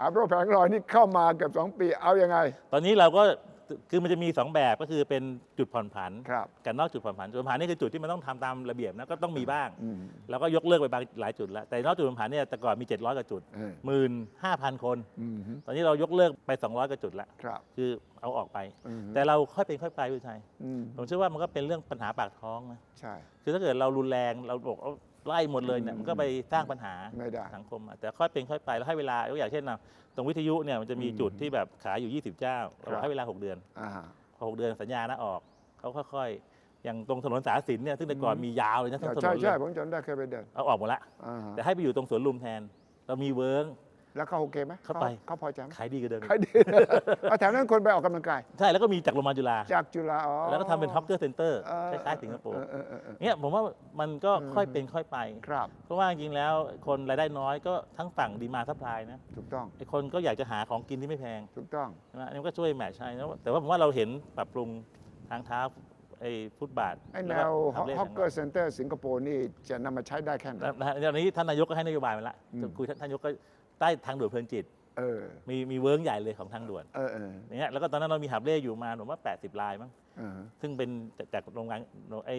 อาโปรแผงลอยนี่เข้ามาเกือบสองปีเอายังไง ตอนนี้เราก็คือมันจะมี 2 แบบก็คือเป็นจุดผ่อนผันครับกับนอกจุดผ่อนผันจุดผ่อนผันนี่คือจุดที่มันต้องทำตามระเบียบนะก็ต้องมีบ้าง อืม แล้วก็ยกเลิกไปบางหลายจุดแล้ว แต่นอกจุดผ่อนผันเนี่ยแต่ก่อนมี 700กว่าจุดเออหมื่นห้าพันคน อืมตอนนี้เรายกเลิกไป 200กว่าจุดแล้วครับคือเอาออกไป อืมแต่เราค่อยเป็นค่อยไปพี่ชัยอืมผมเชื่อว่ามันก็เป็นเรื่องปัญหาปากท้องนะ ใช่ คือถ้าเกิดเรารุนแรงเราบอกเอา ไล่หมดเลยเนี่ยอืมมันก็ไปสร้างปัญหาไม่ได้ สังคมอะแต่ค่อยเป็นค่อยไปแล้วให้เวลายกอย่างเช่นนะตรงวิทยุเนี่ยมันจะมีอืมจุดที่แบบขายอยู่ 20 เจ้าเราบอกให้เวลา 6 เดือนอ่าพอ6เดือนสัญญานะออกเขาค่อยๆ อย่างตรงถนนสาสินเนี่ยซึ่งแต่ก่อนอืมมียาวเลยนะทั้งถนใช่นเลใช่ยผมจำได้เคยไปเดินเอาออกหมดละ อ่าฮะ แต่ให้ไปอยู่ตรงสวนลุมแทน เรามีเวิร์ก แล้วเขาโอเคไหมเข้าไป เขาพอใจไหมขายดีกว่าเดิมอีกใครดี เอาแถวนั้นคนไปออกกำลังกาย ใช่แล้วก็มีจากโรงพยาบาลจุฬา จากจุฬาอ๋อแล้วก็ทำเป็นฮอกเกอร์เซ็นเตอร์เออคล้ายๆสิงคโปร์เออเออเออเออ เนี่ยผมว่ามันก็อืม ค่อยเป็นค่อยไป ครับ เพราะว่าจริงๆแล้วคนรายได้น้อยก็ทั้งฝั่งดีมาซัพพลายนะถูกต้อง ไอ้คนก็อยากจะหาของกินที่ไม่แพงถูกต้อง ใช่ไหมอันนี้มันก็ช่วยแมทช์ให้นะแต่ว่าผมว่าเราเห็นปรับปรุงทางเท้าไอ้ฟุตบาทไอ้แนล้ววทำเลขฮอกเกอร์เซ็นเตอร์สิงคโปร์นี่จะนำมาใช้ได้แค่ไหน แล้วนะตอนนี้ท่านนายกก็ให้นโยบายมาละอืมจะคุยท่านท่านนายกก็ ใต้ทางด่วนเพลินจิต เออ มีมีเวิร์กใหญ่เลยของทางด่วนเออเอออย่างเงี้ยแล้วก็ตอนนั้นเรามีหับเล่อยู่มาผมว่า 80 ลายมั้งเออ ซึ่งเป็นจากจากโรงงานไอ้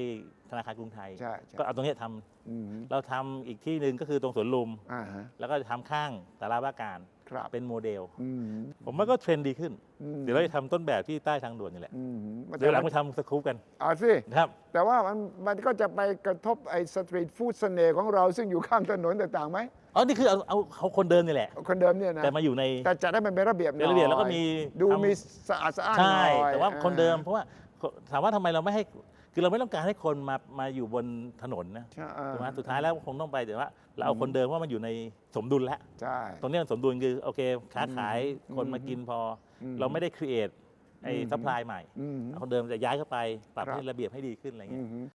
ธนาคารกรุงไทย ใช่ใช่ ก็เอาตรงเนี้ยทำอืมเราทำอีกที่หนึ่งก็คือตรงสวนลุม อ่าฮะแล้วก็จะทำข้างสาราว่าการ ครับเป็นโมเดล อืมผมว่าก็เทรนด์ดีขึ้น อืมเดี๋ยวเราจะทำต้นแบบที่ใต้ทางด่วนนี่แหละ อืมเดี๋ยวหลังไปทำสกู๊ปกันเอาสิ นะครับ แต่ว่ามันมันก็จะไปกระทบไอ้สตรีทฟู้ดเสน่ห์ของเราซึ่งอยู่ข้างถนนต่างๆไหมอ๋อ นี่คือเอาเอาเอาคนเดิมนี่แหละ คนเดิมเนี่ยนะ แต่มาอยู่ใน แต่จะได้มันเป็นระเบียบหน่เป็อนยระเบียบแล้วก็มีดูทำ มีสะอาดสะอ้านหใช่น่อยแต่ว่าคนเดิมอ่เพราะว่า ถามว่าทำไมเราไม่ให้คือเราไม่ต้องการให้คนมามาอยู่บนถนนนะใช่อ่าถูกไหมสุดท้ายแล้วคงต้องไปแต่ว่า เราเอาคนเดิมว่ามันอยู่ในสมดุลแล้ว ใช่ ตรงนี้มันสมดุลคือโอเคค้าขายอืมคนมากินพออมเราไม่ได้ครีเอทไอ้อืม ซัพพลายใหม่อืม เอาคนเดิมจะย้ายเข้าไปปรับครับ ให้ระเบียบให้ดีขึ้นอะไรอืเงี้ยม